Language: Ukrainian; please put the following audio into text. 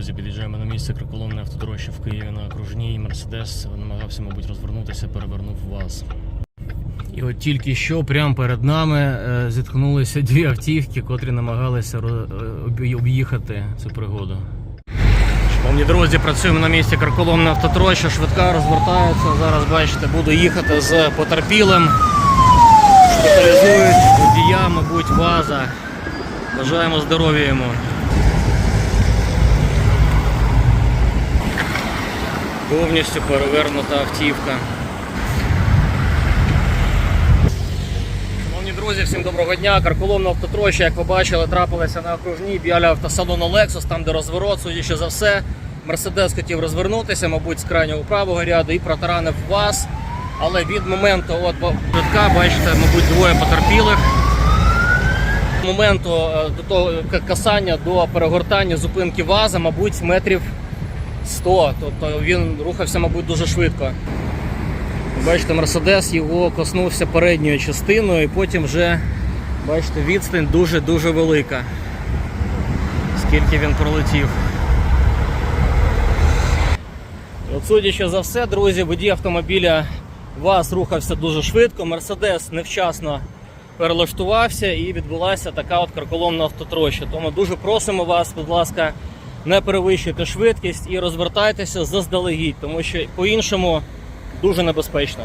друзі, під'їжджаємо на місце кроколомне автодорожче в Києві на окружній. Мерседес намагався, мабуть, розвернутися, перевернув вас. І от тільки що прямо перед нами е, зіткнулися дві автівки, котрі намагалися е, об'ї- об'їхати цю пригоду. Шановні друзі, працюємо на місці карколомна автотроща, швидка розвертається. Зараз бачите, буду їхати з потерпілим. Шпиталізують водія, мабуть, ваза. Бажаємо здоров'я йому. Повністю перевернута автівка. Шановні друзі, всім доброго дня. Карколомна автотроща, як ви бачили, трапилася на окружній біля автосалону Lexus, там де розворот, судячи за все. Мерседес хотів розвернутися, мабуть, з крайнього правого ряду і протаранив вас. Але від моменту от швидка, бачите, мабуть, двоє потерпілих. Моменту е, до того касання до перегортання зупинки ваза, мабуть, метрів 100. Тобто він рухався, мабуть, дуже швидко. Бачите, Мерседес його коснувся передньою частиною, і потім вже, бачите, відстань дуже-дуже велика. Скільки він пролетів. От судячи за все, друзі, водій автомобіля ВАЗ рухався дуже швидко. Мерседес невчасно перелаштувався і відбулася така от карколомна автотроща. Тому дуже просимо вас, будь ласка, не перевищуйте швидкість і розвертайтеся заздалегідь, тому що по-іншому дуже небезпечно.